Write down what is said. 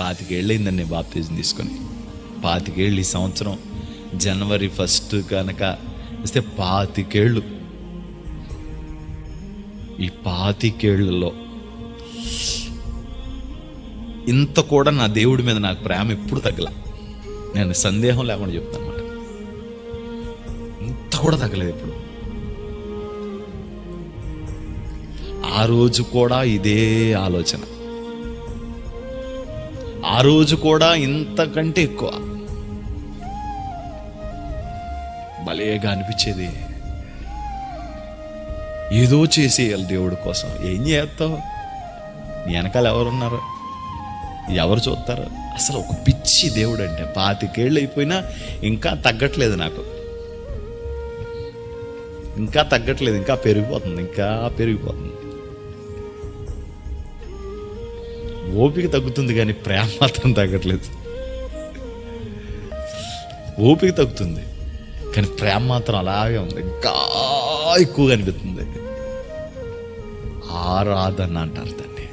పాతికేళ్ళైందండి నేను బాప్తిజం తీసుకొని. పాతికేళ్ళు ఈ సంవత్సరం. జనవరి ఫస్ట్ కనుక ఇస్తే పాతికేళ్ళు. ఈ పాతికేళ్ళలో ఇంత కూడా నా దేవుడి మీద నాకు ప్రేమ ఎప్పుడు తగ్గల. నేను సందేహం లేకుండా చెప్తాను ఇంత కూడా తగ్గలేదు ఇప్పుడు ఆ రోజు కూడా ఇదే ఆలోచన. ఆ రోజు కూడా ఇంతకంటే ఎక్కువ. భలేగా అనిపించేది. ఏదో చేసేయాలి దేవుడి కోసం. ఏం చేస్తావు? నీ వెనకాల ఎవరున్నారు? ఎవరు చూస్తారు? అసలు ఒక పిచ్చి దేవుడు అంటే పాతికేళ్ళు అయిపోయినా ఇంకా తగ్గట్లేదు నాకు. ఇంకా తగ్గట్లేదు ఇంకా పెరిగిపోతుంది ఇంకా పెరిగిపోతుంది. ఓపిక తగ్గుతుంది కానీ ప్రేమ మాత్రం తగ్గట్లేదు. ఓపిక తగ్గుతుంది కానీ ప్రేమ మాత్రం అలాగే ఉంది. ఇంకా ఎక్కువగా అనిపిస్తుంది. ఆరాధన అంటారు దాన్ని.